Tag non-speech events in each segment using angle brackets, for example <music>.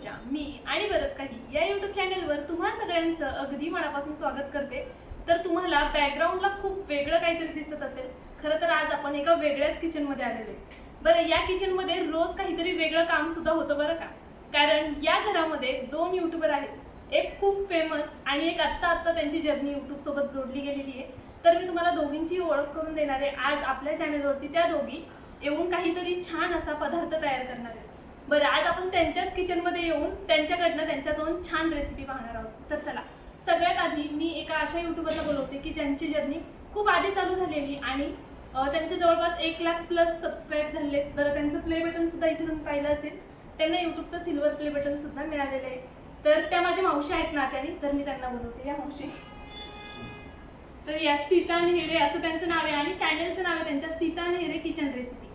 फूडच्या मी आणि बरंच काही या युट्यूब चॅनलवर तुम्हा सगळ्यांचं अगदी मनापासून स्वागत करते. तर तुम्हाला बॅकग्राऊंडला खूप वेगळं काहीतरी दिसत असेल. खरं तर आज आपण एका वेगळ्याच किचनमध्ये आलेले बरं या किचनमध्ये रोज काहीतरी वेगळं काम सुद्धा होतं बरं का? कारण या घरामध्ये दोन युट्यूबर आहेत. एक खूप फेमस आणि एक आत्ता आत्ता त्यांची जर्नी यूट्यूबसोबत जोडली गेलेली आहे. तर मी तुम्हाला दोघींची ओळख करून देणार आहे. आज आपल्या चॅनलवरती त्या दोघी येऊन काहीतरी छान असा पदार्थ तयार करणार आहेत. बरं आज आपण त्यांच्याच किचनमध्ये येऊन त्यांच्याकडनं त्यांच्या दोन छान रेसिपी पाहणार आहोत. तर चला सगळ्यात आधी मी एका अशा युट्यूबरला बोलवते की ज्यांची जर्नी खूप आधी चालू झालेली आणि त्यांचे जवळपास एक लाख प्लस सबस्क्राईब झाले बरं त्यांचं प्ले बटन सुद्धा इथे तुम्ही पाहिलं असेल. त्यांना युट्यूबचं सिल्वर प्ले बटन सुद्धा मिळालेलं आहे. तर त्या माझ्या मावशी आहेत नात्याने तर मी त्यांना बोलवते. या मावशी. तर या सीता नेहरे असं त्यांचं नाव आहे आणि चॅनलचं नाव आहे त्यांच्या सीता नेहरे किचन रेसिपी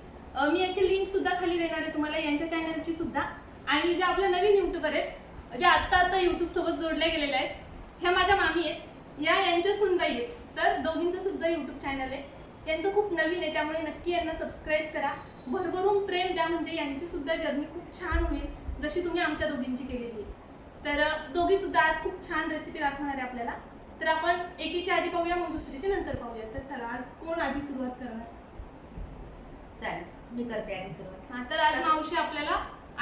मी याची लिंक सुद्धा खाली देणार आहे तुम्हाला यांच्या चॅनलची सुद्धा. आणि ज्या आपल्या नवीन युट्यूबर आहेत ज्या आत्ता आत्ता युट्यूब सोबत जोडल्या गेलेल्या आहेत ह्या माझ्या मामी आहेत. या यांच्या सुद्धा आहेत. तर दोघींचं सुद्धा युट्यूब चॅनल आहे. यांचं खूप नवीन आहे त्यामुळे नक्की यांना सबस्क्राईब करा. भरभरून प्रेम द्या म्हणजे यांची सुद्धा जर्नी खूप छान होईल जशी तुम्ही आमच्या दोघींची केलेली आहे. तर दोघी सुद्धा आज खूप छान रेसिपी दाखवणार आहे आपल्याला. तर आपण एकीच्या आधी पाहूया मग दुसरीच्या नंतर पाहूया. तर चला आज कोण आधी सुरुवात करणार? चालेल. मी करते आधी सुरुवात हा तर आज मावशी आपल्याला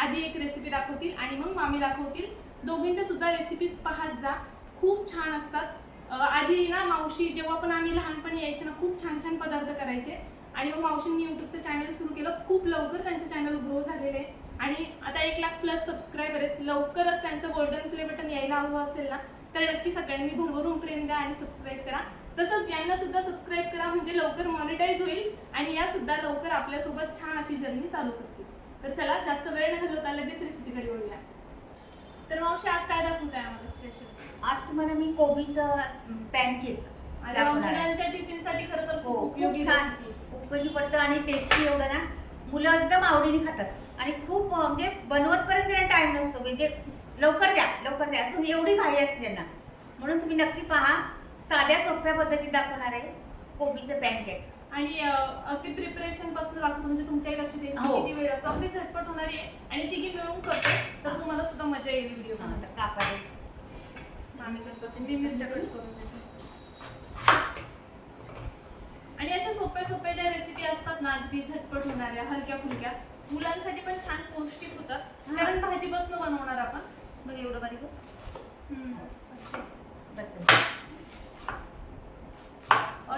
आधी एक रेसिपी दाखवतील आणि मग मामी दाखवतील. दोघींच्या सुद्धा रेसिपीज पाहत जा. खूप छान असतात. आधी ना मावशी जेव्हा पण आम्ही लहानपणी यायचं ना खूप छान छान पदार्थ करायचे. आणि मग मावशींनी युट्यूबचं चॅनल सुरू केलं. खूप लवकर त्यांचं चॅनल ग्रो झालेलं आहे. आणि आता एक लाख प्लस सबस्क्रायबर आहेत. लवकरच त्यांचं गोल्डन प्ले बटन यायला हवं असेल ना तर नक्की सगळ्यांनी भरभरून प्रेम द्या आणि सबस्क्राईब करा. तसंच यांना सुद्धा सबस्क्राईब करा म्हणजे लवकर मॉनिटाईज होईल आणि या सुद्धा लवकर आपल्यासोबत छान अशी जर्नी चालू करतील. तर चला जास्त वेळ न घालवता लगेच रेसिपीकडे वळूया. तर मावशी आज काय दाखवताय आम्हाला स्पेशल आज तुम्हाला मी कोबीचं पॅनकेक. मुलांच्या टिफिनसाठी खरं तर हो खूप उपयोगी खूप छान. उपयोगी पडतं आणि टेस्टी एवढं ना. मुलं एकदम आवडीने खातात. आणि खूप म्हणजे बनवतपर्यंत त्यांना टाइम नसतो. म्हणजे लवकर द्या लवकर द्या. असं एवढी घाई असते त्यांना. म्हणून तुम्ही नक्की पहा. साध्या सोप्या पद्धतीत दाखवणार आहे कोबीचं पॅनकेक आणि अगदी प्रिपरेशनपासून दाखवतो म्हणजे तुमच्याही लक्षात येईल हो. किती वेळ लागतो अगदी झटपट होणारी आहे आणि तिघी मिळून करतो तर तुम्हाला सुद्धा मजा येईल व्हिडिओ तर कापायला आम्ही करतो मी मिरच्याकडे करून देते आणि अशा सोप्या सोप्या ज्या रेसिपी असतात ना अगदी झटपट होणाऱ्या हलक्या फुलक्या मुलांसाठी पण छान पौष्टिक होतात हा. कारण भाजी बसणं बनवणार आपण बघ एवढं बारीक. हम्म. बस.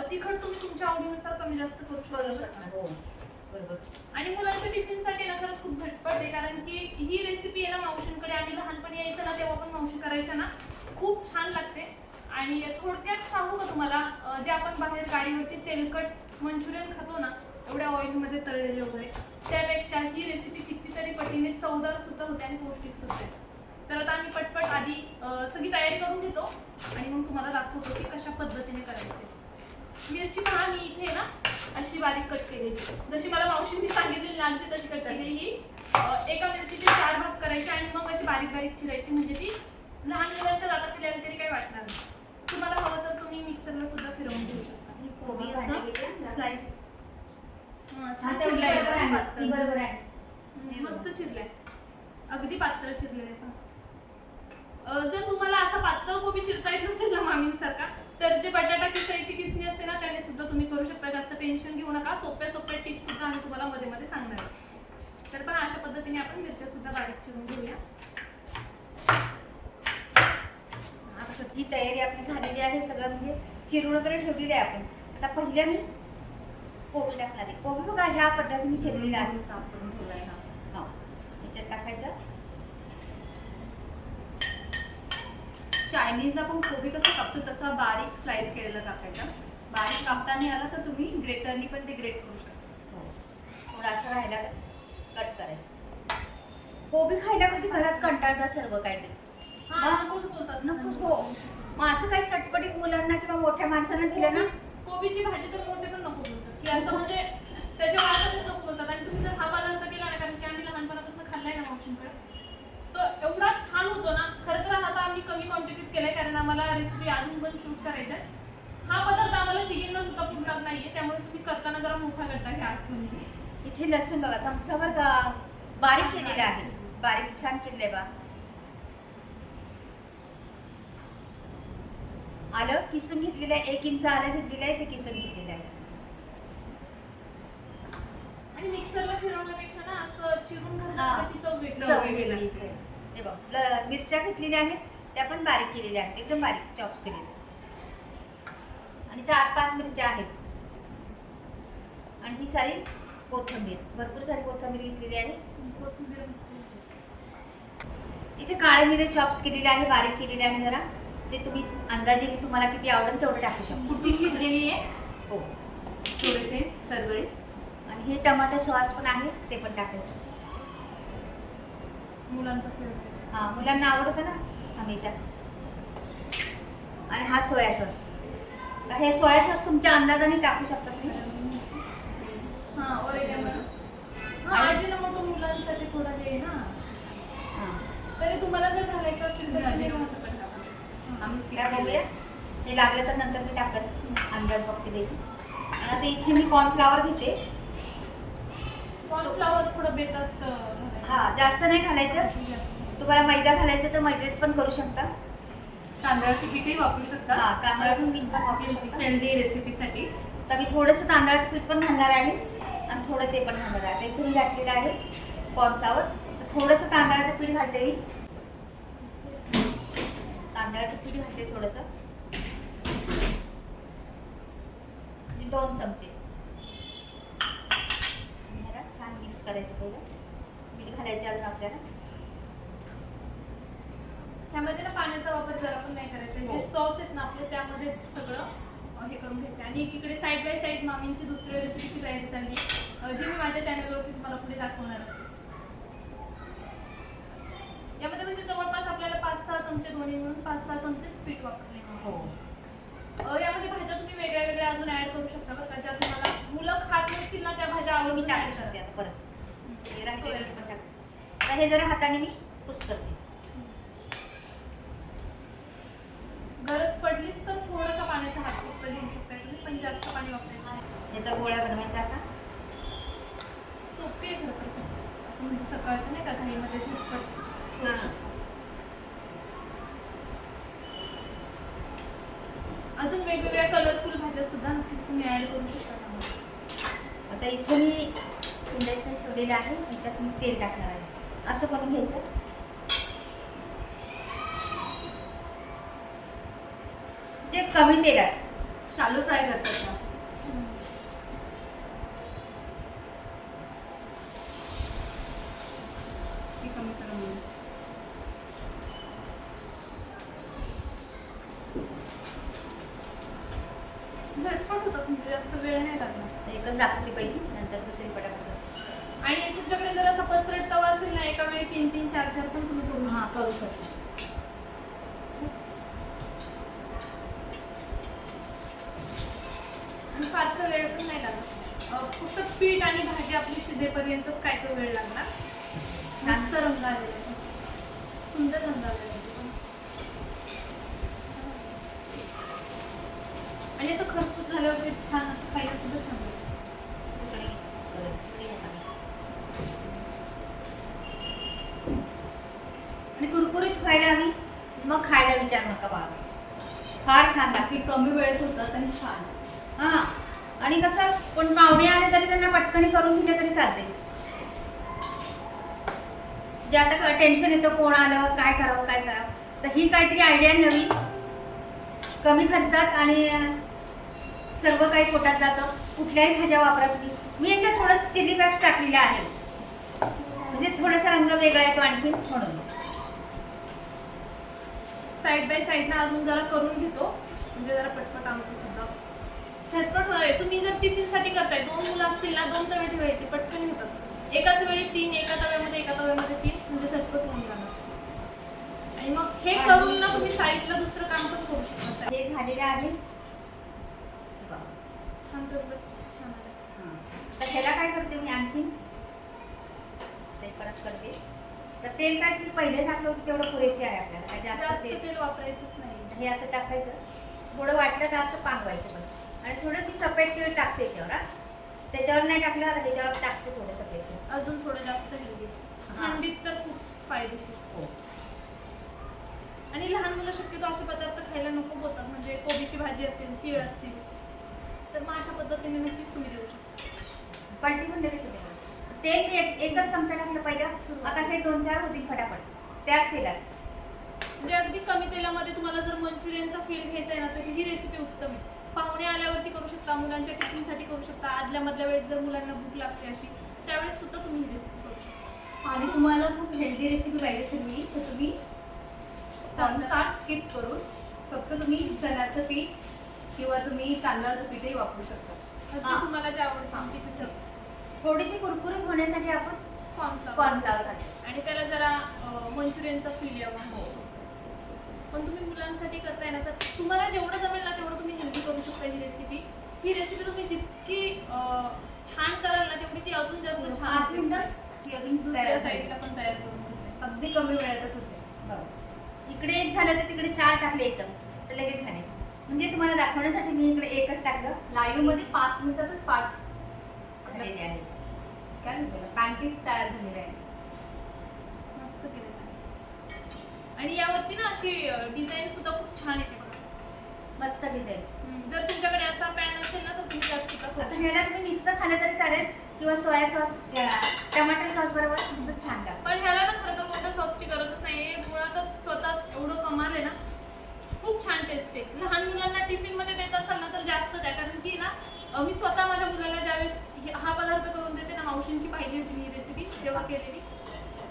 तिखट तुम्ही तुमच्या आवडीनुसार कमी जास्त करू शकता. हो. बरोबर. आणि मुलांच्या टिफिनसाठी ना खरंच खूप झटपट आहे कारण की ही रेसिपी आहे ना मावशींकडे. आम्ही लहानपणी यायचं ना तेव्हा पण मावशी करायच्या ना. खूप छान लागते. आणि थोडक्यात सांगू का तुम्हाला जे आपण बाहेर गाडीवरती तेलकट मंचुरियन खातो ना एवढ्या ऑइलमध्ये तळलेले वगैरे त्यापेक्षा ही रेसिपी कितीतरी पटीने चवदार सुद्धा होते आणि पौष्टिक सुद्धा आहे. तर आता आम्ही पटपट आधी सगळी तयारी करून घेतो. आणि मग तुम्हाला दाखवतो की कशा पद्धतीने करायचे. मिरची पहा मी इथे ना अशी बारीक कट केलेली. जशी मला मावशींनी सांगितलेली लागते तशी कट केलेली. ही एका मिरचीचे चार भाग करायचे आणि मग अशी बारीक बारीक चिरायची म्हणजे ती लहान मुलांच्या दातात दिल्याने तरी काही वाटणार नाही. तुम्हाला हवं तर तुम्ही मिक्सरला सुद्धा फिरवून घेऊ शकता. आणि कोबी असं? स्लाइस. हा, छान चिरलाय बरोबर आहे. मस्त चिरलाय. अगदी पातळ चिरलेलं आहे जर तुम्हाला असा पातळ कोबी चिरता येत नसेल ना मामींसारखा तर जे बटाटा किसायची किसणी असते ना त्याने सुद्धा तुम्ही करू शकता. जास्त टेन्शन घेऊ नका. सोप्या सोप्या टिप्स सुद्धा आम्ही तुम्हाला मध्ये मध्ये सांगणार तर पण अशा पद्धतीने आपण मिरच्या सुद्धा बारीक चिरून घेऊया. ही तयारी आपली झालेली आहे सगळं म्हणजे चिरून वगैरे ठेवलेली आहे आपण. आता पहिल्या मी कोबी टाकणार आहे. कोबी बघा ह्या पद्धतीने चिरलेली आहे. साफ करून ठेवलाय हा. हो ह्याच्यात टाकायचं. चायनीजला पण कोबी कसं कापतो तसा बारीक स्लाइस केलेला टाकायचा. बारीक कापताना आला तर तुम्ही ग्रेटरनी पण ते ग्रेट करू शकता. हो. थोडं असं राहायला कट करायचं. कोबी खायला कशी घरात कंटाळतात सर्व काय ते हा हा? नकोच बोलतात. नको हो. मग असं काही चटपटीत मुलांना किंवा मोठ्या माणसांना दिलं ना? कोबी- कोबीची भाजी तर मोठे पण नको बोलतात. की असं म्हणजे त्याच्या वासातच नको बोलतात. आणि तुम्ही जर हा पदार्थ केला ना कारण की आम्ही लहानपणापासून खाल्लाय ना मावशींकडे तो एवढा छान होतो ना. खरं तर हा आता आम्ही कमी क्वांटिटीत केलाय कारण आम्हाला रेसिपी अजून पण शूट करायच्या आहे. हा पदार्थ आम्हाला तिघींना सुद्धा पुरणार नाहीये त्यामुळे तुम्ही करताना जरा मोठा करता घ्या आठवणी इथे लसूण बघा चमचावर बारीक केलेलं आहे. बारीक छान केले बा. आलं? किसून घेतलेलं आहे. एक इंच आलं घेतलेलं आहे ते किसून घेतलेलं आहे. आणि मिक्सरला फिरवण्यापेक्षा ना असं चिरून हा. ते मिरच्या घेतलेल्या आहेत त्या पण बारीक केलेल्या आहेत. एकदम बारीक चॉप्स केलेले आणि चार पाच मिरच्या आहेत. आणि ही सारी कोथिंबीर. भरपूर सारी कोथिंबीर घेतलेली आहे. कोथिंबीर इथे काळे मिरे चॉप्स केलेले आहे बारीक केलेले आहे जरा. ते तुम्ही अंदाजे तुम्हाला किती आवडेल तेवढं टाकू शकता. कुटिंग घेतलेली आहे. हो. थोडेसे सरगळी. आणि हे टमाटर सॉस पण आहे ते पण टाकायचं. मुलांचा हा मुलांना आवडतं ना हमेशा. आणि हा सोया सॉस. हे सोया सॉस तुमच्या अंदाजाने टाकू शकता तुम्ही हा ओरेगॅनो हा अजिनोमोटो मुलांसाठी थोडा हे आहे ना हा. तरी तुम्हाला जर घालायचं असेल तर अजिनोमोटो पण. टाकू. आम्ही बघूया केलंय. हे लागलं तर नंतर मी टाकत अंदाज बघते त्याची आणि आता इथे मी कॉर्नफ्लावर घेते कॉर्नफ्लॉवर थोडं बेतात. हा जास्त नाही घालायचं. तुम्हाला मैदा घालायचं तर मैद्यात पण करू शकता तांदळाचं पीठही वापरू शकता. हा तांदळाचं पीठ पण वापरू शकता. हेल्दी रेसिपीसाठी तर मी थोडंसं तांदळाचं पीठ पण घालणार आहे आणि थोडं ते पण घालणार आहे. आता इथे मी घातलेलं आहे कॉर्नफ्लावर तर थोडंसं तांदळाचं पीठ घालते मी. तांदळाचं पीठ घातले थोडंसं. दोन चमचे. छान मिक्स करायचं पहिलं मीठ घालायचे अजून आपल्याला त्यामध्ये ना पाण्याचा वापर जरा पण नाही करायचा. हो. जे सॉस आहेत ना आपले त्यामध्ये सगळं हे करून घ्यायचं. आणि एकीकडे साईड बाय साईड मामींची दुसऱ्या रेसिपीची तयारी चालली जी मी माझ्या चॅनलवरती तुम्हाला पुढे दाखवणार आहे. यामध्ये म्हणजे जवळपास आपल्याला पाच सहा चमचे दोन्ही मिळून पाच सहा चमचेच पीठ वापरले हो. अं, यामध्ये भाज्या तुम्ही वेगळ्या वेगळ्या अजून ऍड करू शकता बरं का ज्या तुम्हाला मुलं खात नसतील ना त्या भाज्या मी आवडून ऍड शकते करा आता परत. हे हे जरा हाताने मी पुसते गरज पडलीच तर थोडासा पाण्याचा हात फक्त घेऊ शकता तुम्ही पण जास्त पाणी वापरायचं नाही याचा गोळा बनवायचा असा सोपी आहे खरं तर खूप. असं म्हणजे सकाळच्या नाही का घाईमध्ये झटपट करू हा. शकतो. अजून वेगवेगळ्या कलरफुल भाज्या सुद्धा नक्कीच तुम्ही ऍड करू शकता त्यामध्ये. आता इथे मी इंडक्शन ठेवलेलं आहे. त्यात मी तेल टाकणार आहे. असं करून घ्यायचं. ते कमी तेलात. शालो फ्राय करतात का ती कमी करून घेऊ. झटपट होतात म्हणजे जास्त वेळ नाही लागला एकच दाखवली पहिली नंतर दुसरी पटापट आणि तुमच्याकडे जर असा पसरट तवा असेल ना एका वेळी तीन तीन चार चार पण तुम्ही करू हां शकता करू शकतो आणि फारसा वेळ पण नाही लागत अं, फक्त पीठ आणि भाजी आपली शिजेपर्यंतच काय तो वेळ लागणार मस्त रंग आलेला आहे. सुंदर रंग आलेला. आणि असं खरपूस झाल्यावर ते छान असं खायला सुद्धा छान लागतं. इकडे, इकडे, इकडे हाताने. आणि खायला आम्ही? मग खायला विचार नका बाबा फार छान लागते कमी वेळेत होतं तरी छान. हा. आणि कसं कोण पाहुणे आले तरी त्यांना पटकणी करून दिले तरी चालते जे आता टेन्शन येतं कोण आलं काय करावं काय करावं. तर ही काहीतरी आयडिया नवीन. कमी खर्चात आणि सर्व काही पोटात जातं. कुठल्याही भाज्या वापरत नाही. मी याच्यात थोडंसं चिली पॅक्स टाकलेलं आहे. म्हणजे थोडासा रंग वेगळा येतो आणखी म्हणून. साईड बाय साईडनं अजून जरा करून घेतो. म्हणजे जरा पटपट आमचं सुद्धा. झटपट होणार आहे. तुम्ही जर टिफिनसाठी करताय दोन मुलं असतील ना दोन तवे ठेवायचे पटकन होतात एकाच वेळी तीन एका तव्यामध्ये एका तव्यामध्ये तीन म्हणजे झटपट होऊन जाणार. आणि मग हे करून ना तुम्ही साईडला दुसरं काम पण करू शकता. हे झालेलं आहे. छान. तर ह्याला काय करते मी आणखी ते परत करते. तर तेल काय मी पहिले टाकलं होतं तेवढं पुरेसे आहे आपल्याला. काय जास्त जास्त तेल. तेल वापरायचंच नाही. हे असं टाकायचं. थोडं वाटलं तर असं पांगवायचं पण. आणि थोडं मी सफेद तेल टाकते याच्यावर हा. त्याच्यावर नाही टाकलं आता ह्याच्यावर टाकते थोडं सफेद तेल. अजून थोडं जास्त हेल्दी हा. थंडीत तर खूप फायदेशीर. हो. आणि लहान मुलं शक्यतो असे पदार्थ खायला नको बोलतात. म्हणजे कोबीची भाजी असेल तीळ असतील. तर मग अशा पद्धतीने नक्कीच तुम्ही देऊ शकता. पलटी पण देते तुम्ही. एक एकच चमचा टाकलं पहिलं. आता हे दोन चार होतील फटाफट. त्याच तेलात. म्हणजे अगदी कमी तेलामध्ये तुम्हाला जर मंचुरियनचा फील घ्यायचा आहे ना तर ही रेसिपी उत्तम आहे. पाहुणे आल्यावरती करू शकता मुलांच्या टिफिनसाठी करू शकता. आदल्या मधल्या वेळेस जर मुलांना भूक लागते अशी त्यावेळेस सुद्धा तुम्ही ही रेसिपी करू शकता. आणि तुम्हाला खूप हेल्दी रेसिपी पाहिजे असेल मी तर तुम्ही कॉर्नस्टार्च स्किप करून फक्त तुम्ही चण्याचं पीठ किंवा तुम्ही तांदळाचं पीठही वापरू शकता. हा. तुम्हाला जे आवडतं ती थोडीशी कुरकुरीत होण्यासाठी आपण कॉर्नफ्लॉवर कॉर्नफ्लॉवर घालतो आणि त्याला जरा मंचुरियनचा फील यावा पण तुम्ही मुलांसाठी करताय ना तर तुम्हाला जेवढं जमेल ना तेवढं तुम्ही हेल्दी करू शकता ही रेसिपी ही रेसिपी तुम्ही जितकी अं, छान कराल ना तेवढी ती अजून जास्त छान पाच होते. मिनिटात ही अजून दुसऱ्या तयार साईडला झाली पण तयार करून. अगदी कमी वेळातच होते. बघा. इकडे एक झालं तर तिकडे चार टाकले एकदम तर लगेच झाले. म्हणजे तुम्हाला दाखवण्यासाठी मी इकडे एकच टाकलं. लाईव्हमध्ये पाच मिनिटातच पाच झालेले आहे काय म्हणतो पॅनकेक तयार झालेले आहे. मस्त केलेलं आहे. आणि यावरती ना अशी डिझाईन सुद्धा खूप छान येते मस्त डिझाईन जर तुमच्याकडे असा पॅन असेल ना तर तुम्ही त्यात सुद्धा आता. ह्याला तुम्ही नुसतं खाल्लं तरी चालेल. किंवा सोया सॉस टमाटर सॉस बरोबर खूपच छान लागतं. पण ह्याला ना खरं तर मोठ्या सॉसची गरजच नाही मुळातच स्वतःच एवढं कमाल आहे ना. खूप छान टेस्ट आहे. लहान मुलांना टिफिनमध्ये देत असाल ना तर जास्त द्या कारण की ना अं, मी स्वतः माझ्या मुलाला ज्यावेळेस हे- हा पदार्थ करून देते ना मावशींची पाहिली होती तेव्हा केलेली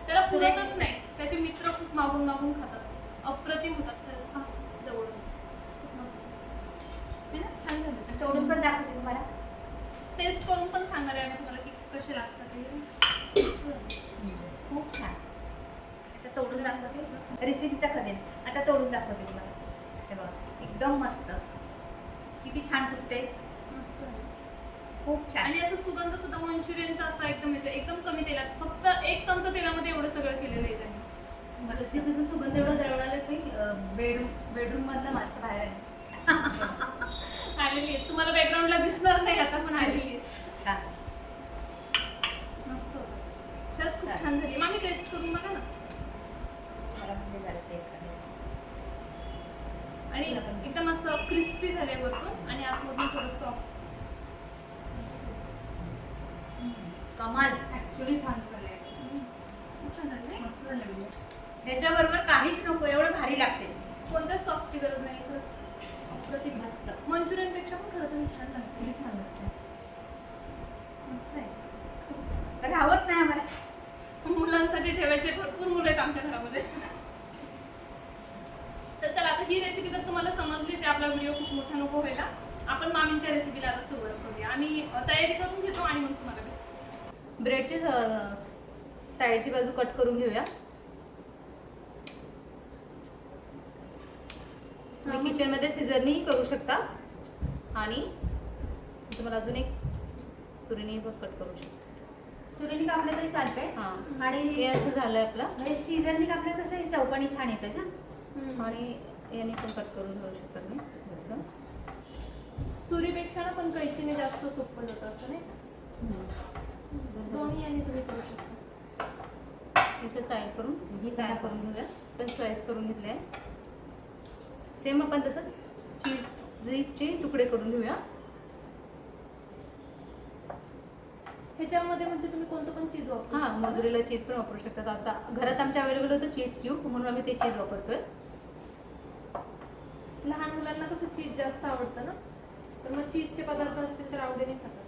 त्याला पुरतच नाही. त्याचे मित्र खूप मागून मागून खातात. अप्रतिम होतात. खरंच हा जवळून खूप मस्त ना छान झालं. ते. तोडून पण दाखवते तुम्हाला. टेस्ट करून पण सांगणार आहे तुम्हाला की कसे लागतात ते. खूप छान. आता तोडून दाखवते. रेसिपीचा करेन आता तोडून दाखवते तुम्हाला. हे बघा एकदम मस्त. किती छान तुटते मस्त आहे. खूप छान. आणि असं सुगंध सुद्धा मंचुरियनचा असा एकदम येतो. एकदम कमी तेलात. फक्त एक चमचा तेलामध्ये एवढं सगळं केलेलं आहे त्यांनी. मस्त सुगंध एवढा दरवळाला की बेडरूम बेडरूम मधनं माणसं बाहेर आहे <laughs> आलेली आहे तुम्हाला बॅकग्राऊंडला दिसणार नाही आता पण आलेली आहे छान. मस्त होतं. खरंच खूप छान झाली. मग टेस्ट करून बघा ना. मला म्हणजे झालं टेस्ट करायला. आणि एकदम असं क्रिस्पी झालंय वरतून आणि आतमधून थोडं सॉफ्ट कमाल. ऍक्च्युली छान खूप छान झालं? मस्त झालं म्हणजे. ह्याच्याबरोबर काहीच नको एवढं भारी लागते कोणत्याच सॉसची गरज नाही खरंच. अप्रतिम मस्त. मंचुरियनपेक्षा पण खरं तर छान लागतं ऍक्च्युली छान लागतं मस्त आहे. राहत नाही आम्हाला. मुलांसाठी ठेवायचे भरपूर मुलं आहेत आमच्या घरामध्ये. तर चला आता ही रेसिपी तर तुम्हाला समजलीच आहे. आपला व्हिडिओ खूप मोठा नको व्हायला. आपण मामींच्या रेसिपीला आता सुरुवात करूया. आम्ही तयारी करून घेतो आणि मग तुम्हाला. ब्रेडची साईडची बाजू कट करून घेऊया. तुम्ही किचनमध्ये सिझरनीही करू शकता. आणि तुम्हाला अजून एक सुरीने पण कट करू शकता. सुरीने कापलं तरी चालतंय. हां. आणि हे असं झालंय आपलं. हे सीझननी कापलं कसं हे चौकणी छान येतं ना आणि याने पण कट करून घेऊ शकता तुम्ही. असं. सुरीपेक्षा ना पण कैचीने जास्त सोपं जातं असं नाही? दोन्ही याने तुम्ही करू शकता. साईड करून ही तयार करून घेऊया. पण स्लाइस करून घेतले आहे. सेम आपण तसंच चीजचे तुकडे करून घेऊया. ह्याच्यामध्ये म्हणजे तुम्ही कोणतं पण चीज वापरू हां. मोजरेला चीज पण वापरू शकतात आता घरात आमच्या अवेलेबल होतं चीज क्यूब म्हणून आम्ही ते चीज वापरतोय. लहान मुलांना कसं चीज जास्त आवडतं ना? तर मग चीजचे पदार्थ असतील तर आवडीने खातात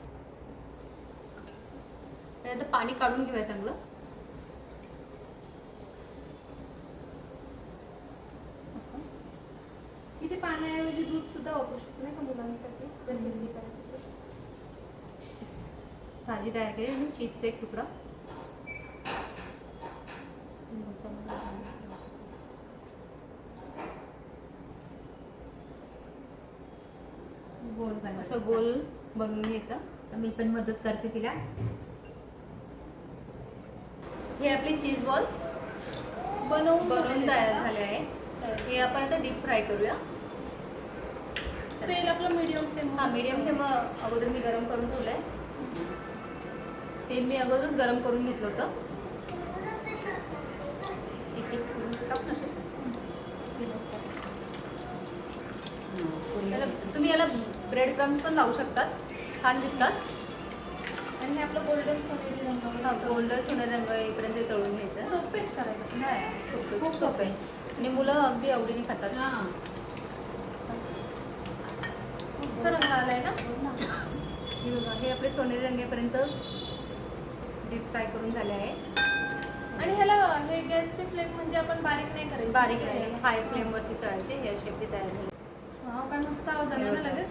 आता पाणी काढून घेऊया चांगलं असं. इथे पाण्याऐवजी दूध सुद्धा वापरू शकतो नाही का मुलांसाठी. भाजी तयार केली आणि चीजचा एक तुकडा गोल बनवायचं. असं गोल बनवून घ्यायचा तर मी पण मदत करते तिला हे आपले चीज बॉल. बनवून बनवून तयार? झाले आहे. हे आपण आता डीप फ्राय करूया. तेल आपलं मीडियम फ्लेम हा मीडियम फ्लेम अगोदर मी गरम करून ठेवलंय. तेल मी अगोदरच गरम करून घेतलं होतं. एक एक. तुम्ही याला ब्रेड क्रम्स पण लावू शकतात. छान दिसतात. आणि हे आपलं गोल्डन सोनेरी रंग गोल्डन सोनेरी रंग ते तळून घ्यायचं. सोपे करायचं नाही सोपं खूप सोपं. आणि मुलं अगदी आवडीने खातात. हां. मस्त रंग आलाय ना? हे बघा हे आपले सोनेरी रंगेपर्यंत डीप फ्राय करून झाले आहे. आणि ह्याला हे गॅसचे फ्लेम म्हणजे आपण बारीक नाही करायचे. बारीक नाही हाय फ्लेमवरती तळायचे हे अशी आपली तयार झाली. काय मस्त आवाज आला ना लगेच?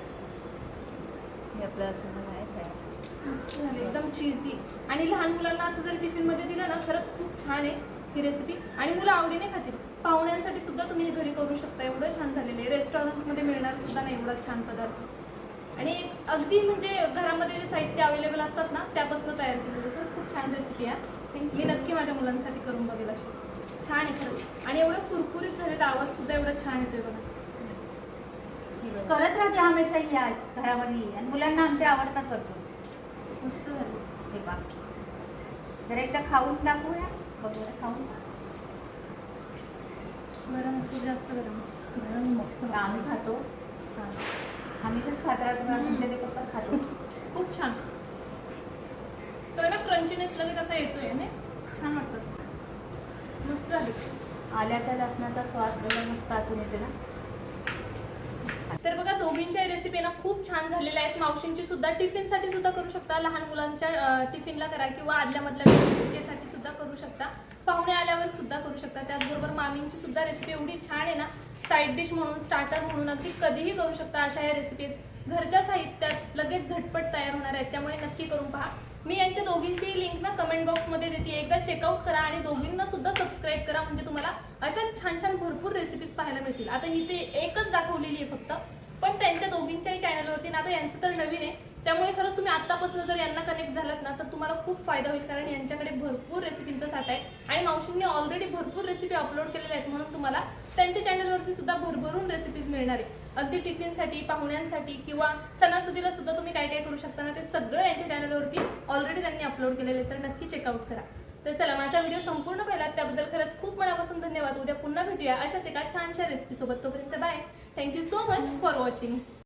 हे आपलं असं आहे तयार. एकदम चीजी आणि लहान मुलांना असं जर टिफिनमध्ये दिलं ना खरंच खूप छान आहे ही रेसिपी आणि मुलं आवडीने खातील. पाहुण्यांसाठी सुद्धा तुम्ही घरी करू शकता. एवढं छान झालेलं आहे. रेस्टॉरंटमध्ये मिळणार सुद्धा नाही एवढा छान पदार्थ. आणि अगदी म्हणजे घरामध्ये जे साहित्य अवेलेबल असतात ना त्यापासून तयार केलेलं. खरंच खूप छान रेसिपी आहे मी नक्की माझ्या मुलांसाठी करून बघेल अशी. छान आहे खरंच. आणि एवढं कुरकुरीत झाले आवाज सुद्धा एवढा छान येतोय बघा. करत राहते हमेशा ही आज घरामध्ये. आणि मुलांना आमच्या आवडतात करतो मस्त झाली हे पा जरा एकदा खाऊन दाखवूया बघूया खाऊन गरम खूप जास्त गरम गरम मस्त आम्ही खातो. छान. हमेशाच खात राहतो ना, हम्म. तुमच्या ते पण खातो. खूप छान. तर ना क्रंचीनेस लगेच असा येतोय ना छान वाटतं. मस्त झाली. आल्याचा लसणाचा स्वाद बघा मस्त आतून येते ना. तर बघा दोघींच्या रेसिपी ना खूप छान झालेल्या आहेत. मावशींची सुद्धा टिफिनसाठी सुद्धा करू शकता. लहान मुलांच्या टिफिनला करा किंवा आदल्या मधल्या सुद्धा करू शकता. पाहुणे आल्यावर सुद्धा करू शकता. त्याचबरोबर मामींची सुद्धा रेसिपी एवढी छान आहे ना साईड डिश म्हणून स्टार्टर म्हणून अगदी कधीही करू शकता अशा या रेसिपी घरच्या साहित्यात लगेच झटपट तयार होणार आहेत. त्यामुळे नक्की करून पहा. मी यांच्या दोघींची लिंक ना कमेंट बॉक्समध्ये देते. एकदा चेकआउट करा आणि दोघींना सुद्धा सबस्क्राईब करा. म्हणजे तुम्हाला अशा छान छान भरपूर रेसिपीज पाहायला मिळतील. आता ही ते एकच दाखवलेली आहे फक्त. पण त्यांच्या दोघींच्याही चॅनलवरती ना आता यांचं तर नवीन आहे. त्यामुळे खरंच तुम्ही आतापासून जर यांना कनेक्ट झालात ना तर तुम्हाला खूप फायदा होईल कारण यांच्याकडे भरपूर रेसिपींचा साठा आहे. आणि मावशींनी ऑलरेडी भरपूर रेसिपी अपलोड केलेल्या आहेत म्हणून तुम्हाला त्यांच्या चॅनलवरती सुद्धा भरभरून रेसिपीज मिळणार आहे. अगदी टिफिनसाठी पाहुण्यांसाठी किंवा सणासुदीला सुद्धा तुम्ही काय काय करू शकता ना ते सगळं यांच्या चॅनलवरती ऑलरेडी त्यांनी अपलोड केलेलं आहे. तर नक्की चेकआउट करा. तर चला माझा व्हिडिओ संपूर्ण पाहिला त्याबद्दल खरंच खूप मनापासून धन्यवाद. उद्या पुन्हा भेटूया. अशाच एका छानशा रेसिपी सोबत. तोपर्यंत bye thank you so much for watching